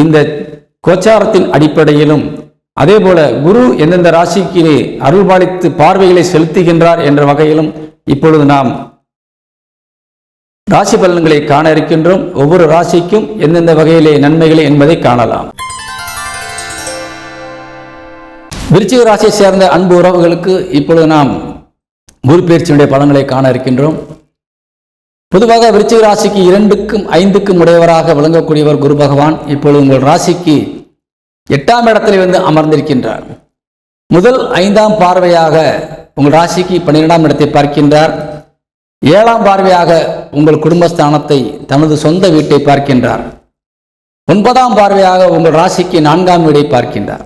இந்த கோச்சாரத்தின் அடிப்படையிலும் அதே போல குரு எந்தெந்த ராசிக்கு அருள்பாலித்து பார்வைகளை செலுத்துகின்றார் என்ற வகையிலும் இப்பொழுது நாம் ராசி பலன்களை காண இருக்கின்றோம். ஒவ்வொரு ராசிக்கும் எந்தெந்த வகையிலே நன்மைகளை என்பதை காணலாம். விருச்சிக ராசியை சேர்ந்த அன்பு உறவுகளுக்கு இப்பொழுது நாம் குரு பயிற்சியினுடைய பலன்களை காண இருக்கின்றோம். பொதுவாக விருச்சிக ராசிக்கு இரண்டுக்கும் ஐந்துக்கும் உடையவராக விளங்கக்கூடியவர் குரு பகவான் இப்பொழுது உங்கள் ராசிக்கு எட்டாம் இடத்தில் வந்து அமர்ந்திருக்கின்றார். முதல் ஐந்தாம் பார்வையாக உங்கள் ராசிக்கு பன்னிரெண்டாம் இடத்தை பார்க்கின்றார். ஏழாம் பார்வையாக உங்கள் குடும்பஸ்தானத்தை தனது சொந்த வீட்டை பார்க்கின்றார். ஒன்பதாம் பார்வையாக உங்கள் ராசிக்கு நான்காம் வீடை பார்க்கின்றார்.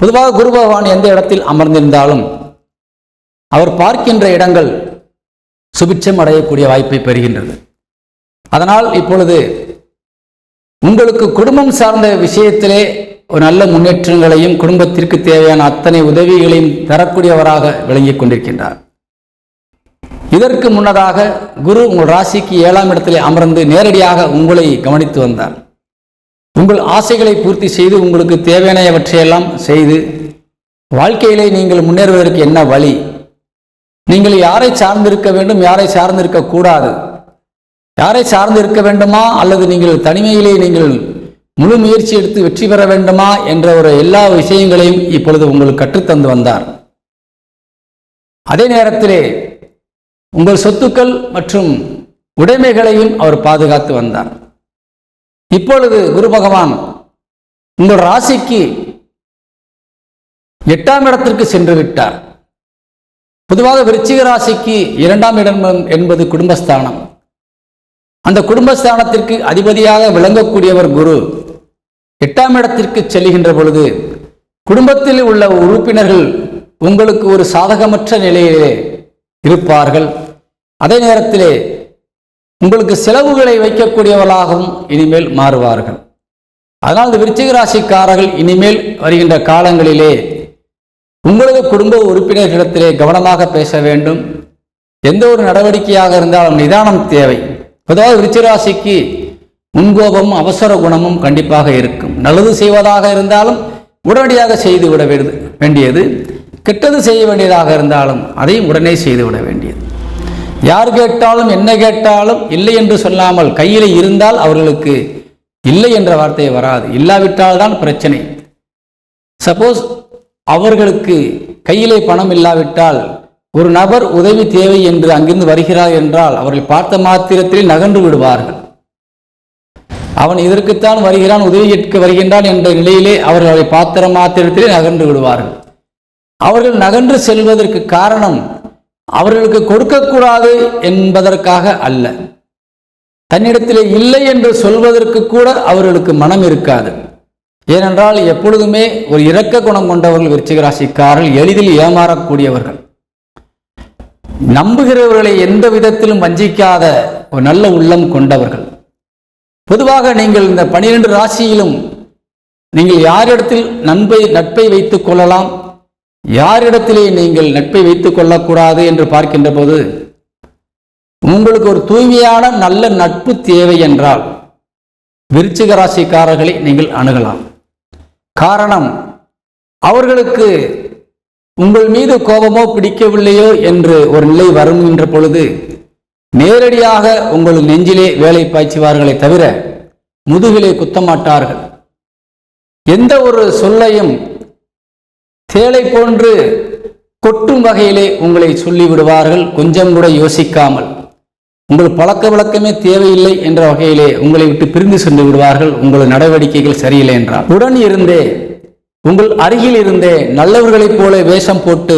பொதுவாக குரு பகவான் எந்த இடத்தில் அமர்ந்திருந்தாலும் அவர் பார்க்கின்ற இடங்கள் சுபிட்சம் அடையக்கூடிய வாய்ப்பை பெறுகின்றது. அதனால் இப்பொழுது உங்களுக்கு குடும்பம் சார்ந்த விஷயத்திலே ஒரு நல்ல முன்னேற்றங்களையும் குடும்பத்திற்கு தேவையான அத்தனை உதவிகளையும் தரக்கூடியவராக விளங்கிக் கொண்டிருக்கின்றார். இதற்கு முன்னதாக குரு உங்கள் ராசிக்கு ஏழாம் இடத்திலே அமர்ந்து நேரடியாக உங்களை கவனித்து வந்தார். உங்கள் ஆசைகளை பூர்த்தி செய்து உங்களுக்கு தேவையானவற்றையெல்லாம் செய்து வாழ்க்கையிலே நீங்கள் முன்னேறுவதற்கு என்ன வழி? நீங்கள் யாரை சார்ந்திருக்க வேண்டும் யாரை சார்ந்திருக்க கூடாது? யாரை சார்ந்து இருக்க வேண்டுமா? அல்லது நீங்கள் தனிமையிலே நீங்கள் முழு முயற்சி எடுத்து வெற்றி பெற வேண்டுமா? என்ற ஒரு எல்லா விஷயங்களையும் இப்பொழுது உங்களுக்கு கற்றுத்தந்து வந்தார். அதே நேரத்திலே உங்கள் சொத்துக்கள் மற்றும் உடைமைகளையும் அவர் பாதுகாத்து வந்தார். இப்பொழுது குரு பகவான் உங்கள் ராசிக்கு எட்டாம் இடத்திற்கு சென்று விட்டார். பொதுவாக விருச்சிக ராசிக்கு இரண்டாம் இடம் என்பது குடும்பஸ்தானம். அந்த குடும்பஸ்தானத்திற்கு அதிபதியாக விளங்கக்கூடியவர் குரு. எட்டாம் இடத்திற்கு செல்கின்ற பொழுது குடும்பத்தில் உள்ள உறுப்பினர்கள் உங்களுக்கு ஒரு சாதகமற்ற நிலையிலே இருப்பார்கள். அதே நேரத்திலே உங்களுக்கு செலவுகளை வைக்கக்கூடியவர்களாகவும் இனிமேல் மாறுவார்கள். அதனால் இந்த விருச்சிக ராசிக்காரர்கள் இனிமேல் வருகின்ற காலங்களிலே உங்களது குடும்ப உறுப்பினர்களிடத்திலே கவனமாக பேச வேண்டும். எந்த ஒரு நடவடிக்கையாக இருந்தாலும் நிதானம் தேவை. பொதுவாக விருச்சிராசிக்கு முன்கோபமும் அவசர குணமும் கண்டிப்பாக இருக்கும். நல்லது செய்வதாக இருந்தாலும் உடனடியாக செய்து விட வேண்டியது கெட்டது செய்ய வேண்டியதாக இருந்தாலும் அதையும் உடனே செய்துவிட வேண்டியது. யார் கேட்டாலும் என்ன கேட்டாலும் இல்லை என்று சொல்லாமல் கையில் இருந்தால் அவர்களுக்கு இல்லை என்ற வார்த்தை வராது. இல்லாவிட்டால் தான் பிரச்சனை. சப்போஸ் அவர்களுக்கு கையிலே பணம் இல்லாவிட்டால் ஒரு நபர் உதவி தேவை என்று அங்கிருந்து வருகிறார் என்றால் அவர்கள் பார்த்த மாத்திரத்தில் நகன்று விடுவார்கள். அவன் இதற்குத்தான் வருகிறான் உதவி கேட்க வருகின்றான் என்ற நிலையிலே அவர்களை பாத்திர மாத்திரத்திலே நகன்று விடுவார்கள். அவர்கள் நகன்று செல்வதற்கு காரணம் அவர்களுக்கு கொடுக்கக்கூடாது என்பதற்காக அல்ல. தன்னிடத்திலே இல்லை என்று சொல்வதற்கு கூட அவர்களுக்கு மனம் இருக்காது. ஏனென்றால் எப்பொழுதுமே ஒரு இரக்க குணம் கொண்டவர்கள் விருச்சிக ராசிக்காரர்கள் எளிதில் ஏமாறக்கூடியவர்கள். நம்புகிறவர்களை எந்த விதத்திலும் வஞ்சிக்காத ஒரு நல்ல உள்ளம் கொண்டவர்கள். பொதுவாக நீங்கள் இந்த பனிரெண்டு ராசியிலும் நீங்கள் யாரிடத்தில் நண்பை நட்பை வைத்துக் கொள்ளலாம் யாரிடத்திலே நீங்கள் நட்பை வைத்துக் கொள்ளக்கூடாது என்று பார்க்கின்ற போது உங்களுக்கு ஒரு தூய்மையான நல்ல நட்பு தேவை என்றால் விருச்சிக ராசிக்காரர்களை நீங்கள் அணுகலாம். காரணம் அவர்களுக்கு உங்கள் மீது கோபமோ பிடிக்கவில்லையோ என்று ஒரு நிலை வருகின்ற பொழுது நேரடியாக உங்கள் நெஞ்சிலே வேலை பாய்ச்சுவார்களே தவிர முதுகிலே குத்தமாட்டார்கள் எந்த ஒரு சொல்லையும் தேலை போன்று கொட்டும் வகையிலே உங்களை சொல்லிவிடுவார்கள் கொஞ்சம் கூட யோசிக்காமல். உங்கள் பழக்க வழக்கமே தேவையில்லை என்ற வகையிலே உங்களை விட்டு பிரிந்து சென்று விடுவார்கள். உங்களது நடவடிக்கைகள் சரியில்லை என்றால் உடன் இருந்தே உங்கள் அருகில் இருந்தே நல்லவர்களைப் போல வேஷம் போட்டு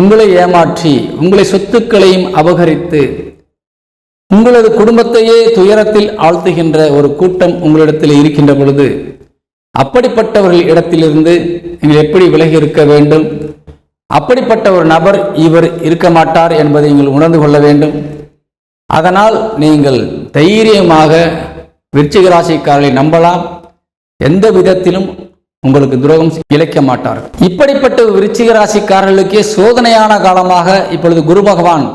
உங்களை ஏமாற்றி உங்களை சொத்துக்களையும் அபகரித்து உங்களது குடும்பத்தையே துயரத்தில் ஆழ்த்துகின்ற ஒரு கூட்டம் உங்களிடத்தில் இருக்கின்ற பொழுது அப்படிப்பட்டவர்கள் இடத்திலிருந்து நீங்கள் எப்படி விலகி இருக்க வேண்டும்? அப்படிப்பட்ட ஒரு நபர் இவர் இருக்க மாட்டார் என்பதை நீங்கள் உணர்ந்து கொள்ள வேண்டும். அதனால் நீங்கள் தைரியமாக விருச்சிக ராசிக்காரர்களை நம்பலாம். எந்த விதத்திலும் உங்களுக்கு துரோகம் இழைக்க மாட்டார்கள். இப்படிப்பட்ட விருச்சிக ராசிக்காரர்களுக்கே சோதனையான காலமாக இப்பொழுது குரு பகவான்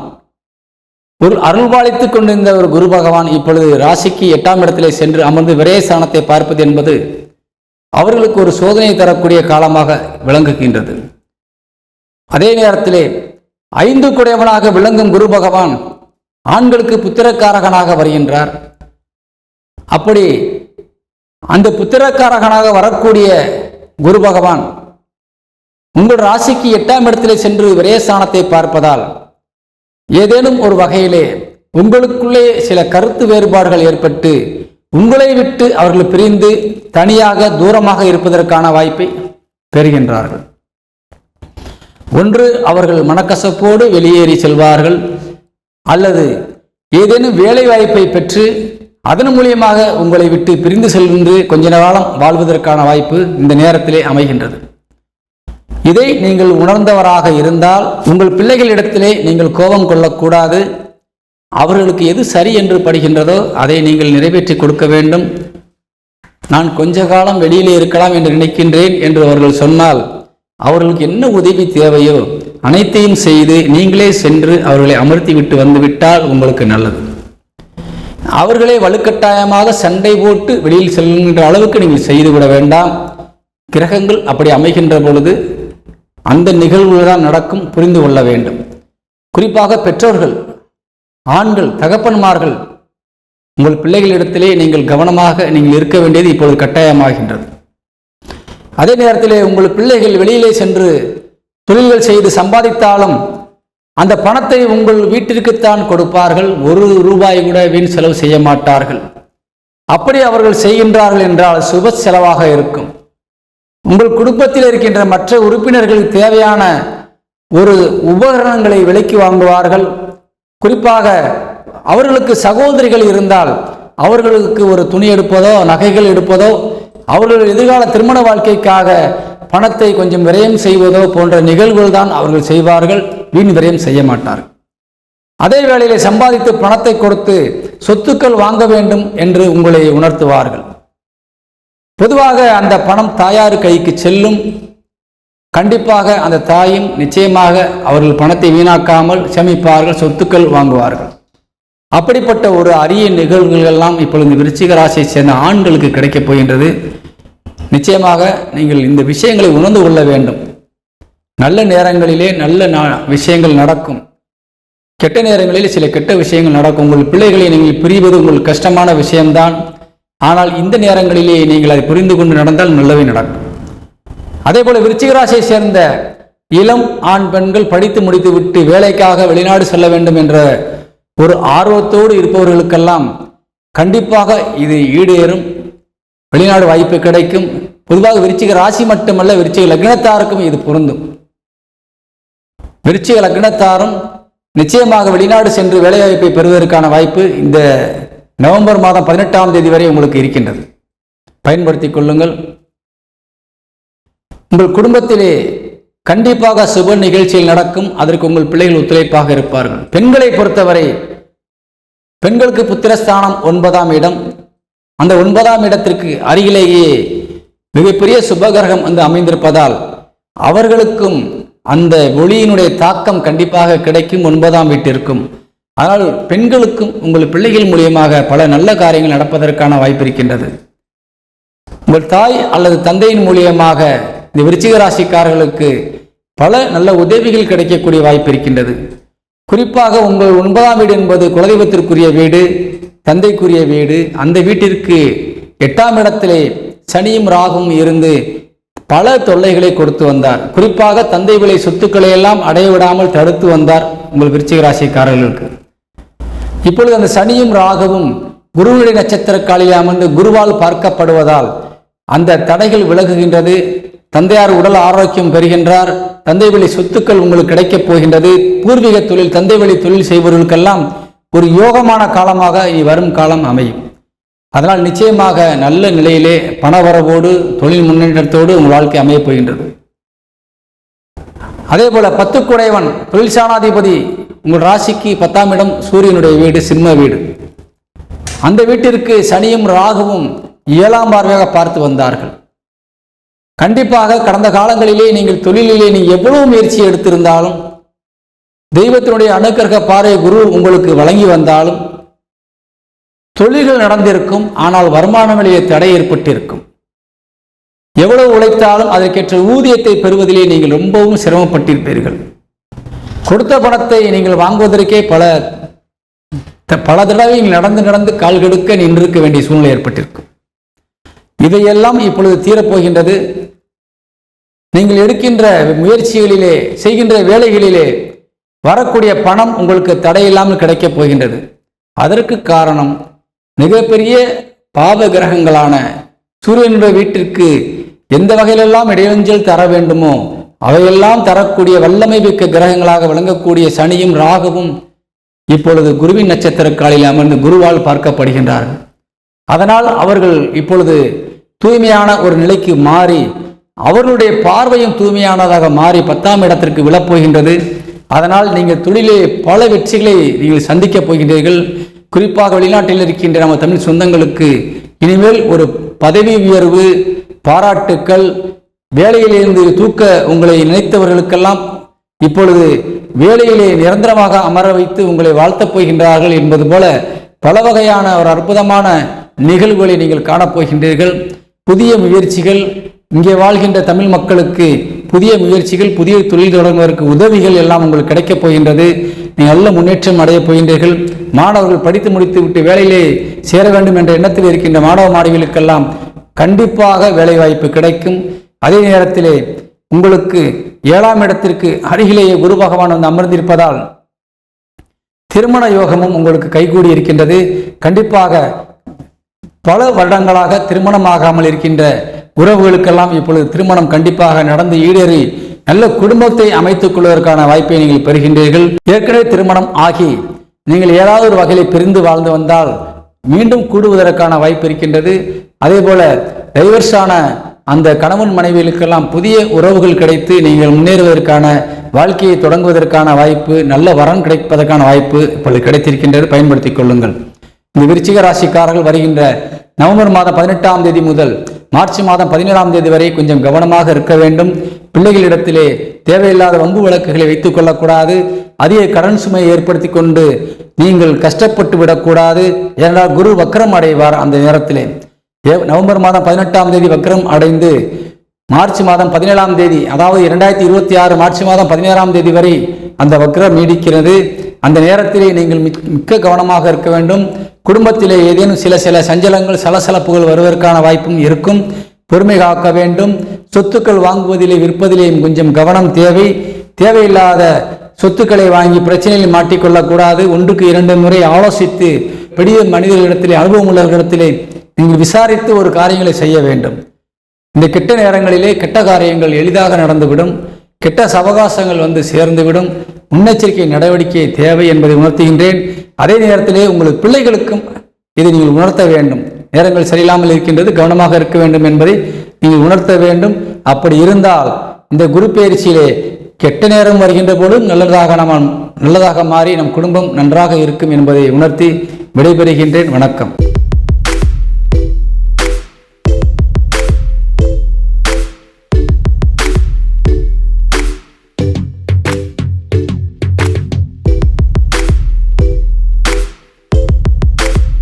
ஒரு அருள்பாலித்துக் கொண்டிருந்த ஒரு குரு பகவான் இப்பொழுது ராசிக்கு எட்டாம் இடத்திலே சென்று அமர்ந்து விரயஸ்தானத்தை பார்ப்பது என்பது அவர்களுக்கு ஒரு சோதனையை தரக்கூடிய காலமாக விளங்குகின்றது. அதே நேரத்திலே ஐந்து குடையவனாக விளங்கும் குரு பகவான் ஆண்களுக்கு புத்திரக்காரகனாக வருகின்றார். அப்படி அந்த புத்திரக்காரகனாக வரக்கூடிய குரு பகவான் உங்கள் ராசிக்கு எட்டாம் இடத்திலே சென்று விரயஸ்தானத்தை பார்ப்பதால் ஏதேனும் ஒரு வகையிலே உங்களுக்குள்ளே சில கருத்து வேறுபாடுகள் ஏற்பட்டு உங்களை விட்டு அவர்கள் பிரிந்து தனியாக தூரமாக இருப்பதற்கான வாய்ப்பை பெறுகின்றார்கள். ஒன்று அவர்கள் மனக்கசப்போடு வெளியேறி செல்வார்கள். அல்லது ஏதேனும் வேலை வாய்ப்பை பெற்று அதன் மூலியமாக உங்களை விட்டு பிரிந்து சென்று கொஞ்ச காலம் வாழ்வதற்கான வாய்ப்பு இந்த நேரத்திலே அமைகின்றது. இதை நீங்கள் உணர்ந்தவராக இருந்தால் உங்கள் பிள்ளைகளிடத்திலே நீங்கள் கோபம் கொள்ளக்கூடாது. அவர்களுக்கு எது சரி என்று படுகின்றதோ அதை நீங்கள் நிறைவேற்றி கொடுக்க வேண்டும். நான் கொஞ்ச காலம் வெளியிலே இருக்கலாம் என்று நினைக்கின்றேன் என்று அவர்கள் சொன்னால் அவர்களுக்கு என்ன உதவி தேவையோ அனைத்தையும் செய்து நீங்களே சென்று அவர்களை அமர்த்தி விட்டு வந்துவிட்டால் உங்களுக்கு நல்லது. அவர்களே வலுக்கட்டாயமாக சண்டை போட்டு வெளியில் செல்கின்ற அளவுக்கு நீங்கள் செய்துவிட வேண்டாம். கிரகங்கள் அப்படி அமைகின்ற பொழுது அந்த நிகழ்வுகள் தான் நடக்கும் புரிந்து கொள்ள வேண்டும். குறிப்பாக பெற்றோர்கள் ஆண்கள் தகப்பன்மார்கள் உங்கள் பிள்ளைகளிடத்திலே நீங்கள் கவனமாக நீங்கள் இருக்க வேண்டியது இப்பொழுது கட்டாயமாகின்றது. அதே நேரத்திலே உங்கள் பிள்ளைகள் வெளியிலே சென்று தொழில்கள் செய்து சம்பாதித்தாலும் அந்த பணத்தை உங்கள் வீட்டிற்குத்தான் கொடுப்பார்கள். ஒரு ரூபாய் கூட வீண் செலவு செய்ய மாட்டார்கள். அப்படி அவர்கள் செய்கின்றார்கள் என்றால் சுப செலவாக இருக்கும். உங்கள் குடும்பத்தில் இருக்கின்ற மற்ற உறுப்பினர்களுக்கு தேவையான ஒரு உபகரணங்களை விலைக்கு வாங்குவார்கள். குறிப்பாக அவர்களுக்கு சகோதரிகள் இருந்தால் அவர்களுக்கு ஒரு துணி எடுப்பதோ நகைகள் எடுப்பதோ அவர்கள் எதிர்கால திருமண வாழ்க்கைக்காக பணத்தை கொஞ்சம் விரயம் செய்வதோ போன்ற நிகழ்வுகள் தான் அவர்கள் செய்வார்கள் வீண் விரயம் செய்ய மாட்டார்கள். அதே வேளையிலே சம்பாதித்து பணத்தை கொடுத்து சொத்துக்கள் வாங்க வேண்டும் என்று உங்களை உணர்த்துவார்கள். பொதுவாக அந்த பணம் தாயார் கைக்கு செல்லும். கண்டிப்பாக அந்த தாயும் நிச்சயமாக அவர்கள் பணத்தை வீணாக்காமல் சேமிப்பார்கள் சொத்துக்கள் வாங்குவார்கள். அப்படிப்பட்ட ஒரு அரிய நிகழ்வுகள் எல்லாம் இப்பொழுது விருச்சிக ராசியை சேர்ந்த ஆண்களுக்கு கிடைக்கப் போகின்றது. நிச்சயமாக நீங்கள் இந்த விஷயங்களை உணர்ந்து கொள்ள வேண்டும். நல்ல நேரங்களிலே நல்ல விஷயங்கள் நடக்கும். கெட்ட நேரங்களில் சில கெட்ட விஷயங்கள் நடக்கும். உங்கள் பிள்ளைகளை நீங்கள் பிரிவது உங்கள் கஷ்டமான விஷயம்தான். ஆனால் இந்த நேரங்களிலே நீங்கள் அதை புரிந்து கொண்டு நடந்தால் நல்லவே நடக்கும். அதே போல விருச்சிகராசியை சேர்ந்த இளம் ஆண் பெண்கள் படித்து முடித்து விட்டு வேலைக்காக வெளிநாடு செல்ல வேண்டும் என்ற ஒரு ஆர்வத்தோடு இருப்பவர்களுக்கெல்லாம் கண்டிப்பாக இது ஈடேறும். வெளிநாடு வாய்ப்பு கிடைக்கும். பொதுவாக விருச்சிக ராசி மட்டுமல்ல விருச்சிக லக்னத்தாருக்கும் இது பொருந்தும். விருச்சிக லக்னத்தாரும் நிச்சயமாக வெளிநாடு சென்று வேலைவாய்ப்பை பெறுவதற்கான வாய்ப்பு இந்த நவம்பர் மாதம் பதினெட்டாம் தேதி வரை உங்களுக்கு இருக்கின்றது. பயன்படுத்திக் கொள்ளுங்கள். உங்கள் குடும்பத்திலே கண்டிப்பாக சுப நிகழ்ச்சியில் நடக்கும். அதற்கு உங்கள் பிள்ளைகள் ஒத்துழைப்பாக இருப்பார்கள். பெண்களை பொறுத்தவரை பெண்களுக்கு புத்திரஸ்தானம் ஒன்பதாம் இடம். அந்த ஒன்பதாம் இடத்திற்கு அருகிலேயே மிகப்பெரிய சுபகிரகம் வந்து அமைந்திருப்பதால் அவர்களுக்கும் அந்த ஒளியினுடைய தாக்கம் கண்டிப்பாக கிடைக்கும் ஒன்பதாம் வீட்டிற்கும். ஆனால் பெண்களுக்கும் உங்கள் பிள்ளைகள் மூலியமாக பல நல்ல காரியங்கள் நடப்பதற்கான வாய்ப்பு இருக்கின்றது. உங்கள் தாய் அல்லது தந்தையின் மூலியமாக இந்த விருச்சிக ராசிக்காரர்களுக்கு பல நல்ல உதவிகள் கிடைக்கக்கூடிய வாய்ப்பு இருக்கின்றது. குறிப்பாக உங்கள் ஒன்பதாம் வீடு என்பது குலதெய்வத்திற்குரிய வீடு தந்தைக்குரிய வீடு. அந்த வீட்டிற்கு எட்டாம் இடத்திலே சனியும் ராகும் இருந்து பல தொல்லைகளை கொடுத்து வந்தார். குறிப்பாக தந்தை விலை சொத்துக்களை எல்லாம் அடைய விடாமல் தடுத்து வந்தார் உங்கள் விருச்சிக ராசிக்காரர்களுக்கு. இப்பொழுது அந்த சனியும் ராகவும் குருவுடைய நட்சத்திர காலில் அமர்ந்து குருவால் பார்க்கப்படுவதால் அந்த தடைகள் விலகுகின்றது. தந்தையார் உடல் ஆரோக்கியம் பெறுகின்றார். தந்தை வழி சொத்துக்கள் உங்களுக்கு கிடைக்கப் போகின்றது. பூர்வீக தொழில் தந்தை வழி தொழில் செய்பவர்களுக்கெல்லாம் ஒரு யோகமான காலமாக இனி வரும் காலம் அமையும். அதனால் நிச்சயமாக நல்ல நிலையிலே பணவரவோடு தொழில் முன்னேற்றத்தோடு உங்கள் வாழ்க்கை அமையப் போகின்றது. அதே போல பத்துக்குடையவன் தொழில் சாணாதிபதி உங்கள் ராசிக்கு பத்தாம் இடம் சூரியனுடைய வீடு சிம்ம வீடு. அந்த வீட்டிற்கு சனியும் ராகுவும் ஏழாம் பார்வையாக பார்த்து வந்தார்கள். கண்டிப்பாக கடந்த காலங்களிலே நீங்கள் தொழிலிலே நீங்கள் எவ்வளவு முயற்சி எடுத்திருந்தாலும் தெய்வத்தினுடைய அனுக்கிரக பார்வை குரு உங்களுக்கு வழங்கி வந்தாலும் தொழில்கள் நடந்திருக்கும் ஆனால் வருமானங்களிலே தடை ஏற்பட்டிருக்கும். எவ்வளவு உழைத்தாலும் அதற்கேற்ற ஊதியத்தை பெறுவதிலே நீங்கள் ரொம்பவும் சிரமப்பட்டிருப்பீர்கள். கொடுத்த பணத்தை நீங்கள் வாங்குவதற்கே பல த- பல தடவை நடந்து நடந்து கால் கெடுக்க நின்றிருக்க வேண்டிய சூழ்நிலை ஏற்பட்டிருக்கும். இதையெல்லாம் இப்பொழுது தீரப்போகின்றது. நீங்கள் எடுக்கின்ற முயற்சிகளிலே செய்கின்ற வேலைகளிலே வரக்கூடிய பணம் உங்களுக்கு தடையில்லாமல் கிடைக்கப் போகின்றது. அதற்கு காரணம் மிகப்பெரிய பாவ கிரகங்களான சூரியனுடைய வீட்டிற்கு எந்த வகையிலெல்லாம் இடையஞ்சல் தர வேண்டுமோ அவையெல்லாம் தரக்கூடிய வல்லமை மிக்க கிரகங்களாக விளங்கக்கூடிய சனியும் ராகுவும் இப்பொழுது குருவின் நட்சத்திர காலில் அமர்ந்து குருவால் பார்க்கப்படுகின்றார்கள். அதனால் அவர்கள் இப்பொழுது தூய்மையான ஒரு நிலைக்கு மாறி அவர்களுடைய பார்வையும் தூய்மையானதாக மாறி பத்தாம் இடத்திற்கு விழப்போகின்றது. அதனால் நீங்கள் தொழிலே பல வெற்றிகளை நீங்கள் சந்திக்கப் போகின்றீர்கள். குறிப்பாக வெளிநாட்டில் இருக்கின்ற நம்ம தமிழ் சொந்தங்களுக்கு இனிமேல் ஒரு பதவி உயர்வு பாராட்டுக்கள் வேலையிலிருந்து தூக்க உங்களை நினைத்தவர்களுக்கெல்லாம் இப்பொழுது வேலையிலே நிரந்தரமாக அமர வைத்து உங்களை வாழ்த்தப் போகின்றார்கள் என்பது போல பல வகையான ஒரு அற்புதமான நிகழ்வுகளை நீங்கள் காணப்போகின்றீர்கள் புதிய முயற்சிகள் இங்கே வாழ்கின்ற தமிழ் மக்களுக்கு புதிய முயற்சிகள் புதிய தொழில் தொடங்குவதற்கு உதவிகள் எல்லாம் உங்களுக்கு கிடைக்கப் போகின்றது. நல்ல முன்னேற்றம் அடையப் போகின்றீர்கள். மாணவர்கள் படித்து முடித்து விட்டு வேலையிலே சேர வேண்டும் என்ற எண்ணத்தில் இருக்கின்ற மாணவ மாணவிகளுக்கெல்லாம் கண்டிப்பாக வேலைவாய்ப்பு கிடைக்கும். அதே நேரத்திலே உங்களுக்கு ஏழாம் இடத்திற்கு அருகிலேயே குரு பகவான் வந்து அமர்ந்திருப்பதால் திருமண யோகமும் உங்களுக்கு கைகூடி இருக்கின்றது. கண்டிப்பாக பல வருடங்களாக திருமணமாகாமல் இருக்கின்ற உறவுகளுக்கெல்லாம் இப்பொழுது திருமணம் கண்டிப்பாக நடந்து ஈடேறி நல்ல குடும்பத்தை அமைத்துக் கொள்வதற்கான வாய்ப்பை நீங்கள் பெறுகின்றீர்கள். ஏற்கனவே திருமணம் ஆகி நீங்கள் ஏதாவது ஒரு வகையில் பிரிந்து வாழ்ந்து வந்தால் மீண்டும் கூடுவதற்கான வாய்ப்பு இருக்கின்றது. அதே போல டைவர்ஸான அந்த கணவன் மனைவிகளுக்கெல்லாம் புதிய உறவுகள் கிடைத்து நீங்கள் முன்னேறுவதற்கான வாழ்க்கையை தொடங்குவதற்கான வாய்ப்பு நல்ல வரன் கிடைப்பதற்கான வாய்ப்பு இப்பொழுது கிடைத்திருக்கின்றது. பயன்படுத்திக் கொள்ளுங்கள். இந்த விருச்சிக ராசிக்காரர்கள் வருகின்ற நவம்பர் மாதம் பதினெட்டாம் தேதி முதல் மார்ச் மாதம் பதினேழாம் தேதி வரை கொஞ்சம் கவனமாக இருக்க வேண்டும். பிள்ளைகளிடத்திலே தேவையில்லாத வம்பு வழக்குகளை வைத்துக் கொள்ளக்கூடாது. அதிக கடன் சுமையை ஏற்படுத்தி கொண்டு நீங்கள் கஷ்டப்பட்டு விடக்கூடாது. ஏனென்றால் குரு வக்ரம் அடைவார் அந்த நேரத்திலே. நவம்பர் மாதம் பதினெட்டாம் தேதி வக்ரம் அடைந்து மார்ச் மாதம் பதினேழாம் தேதி அதாவது இரண்டாயிரத்தி இருபத்தி ஆறு மார்ச் மாதம் பதினேழாம் தேதி வரை அந்த வக்ரம் நீடிக்கிறது. அந்த நேரத்திலே நீங்கள் மிக்- மிக்க கவனமாக இருக்க வேண்டும். குடும்பத்திலே ஏதேனும் சில சில சஞ்சலங்கள் சலசலப்புகள் வருவதற்கான வாய்ப்பும் இருக்கும். பொறுமை காக்க வேண்டும். சொத்துக்கள் வாங்குவதிலே விற்பதிலேயும் கொஞ்சம் கவனம் தேவை. தேவையில்லாத சொத்துக்களை வாங்கி பிரச்சனையில் மாட்டிக்கொள்ளக்கூடாது. ஒன்றுக்கு இரண்டு முறை ஆலோசித்து பெரிய மனிதர்களிடத்திலே அனுபவம் உள்ளவர்களிடத்திலே நீங்கள் விசாரித்து ஒரு காரியங்களை செய்ய வேண்டும். இந்த கெட்ட நேரங்களிலே கெட்ட காரியங்கள் எளிதாக நடந்துவிடும். கெட்ட சவகாசங்கள் வந்து சேர்ந்துவிடும். முன்னெச்சரிக்கை நடவடிக்கை தேவை என்பதை உணர்த்துகின்றேன். அதே நேரத்திலே உங்கள் பிள்ளைகளுக்கும் இதை நீங்கள் உணர்த்த வேண்டும். நேரங்கள் சரியில்லாமல் இருக்கின்றது கவனமாக இருக்க வேண்டும் என்பதை நீங்கள் உணர்த்த வேண்டும். அப்படி இருந்தால் இந்த குரு பயிற்சியிலே கெட்ட நேரம் வருகின்ற போதும் நல்லதாக நாம் நல்லதாக மாறி நம் குடும்பம் நன்றாக இருக்கும் என்பதை உணர்த்தி விடைபெறுகின்றேன். வணக்கம்.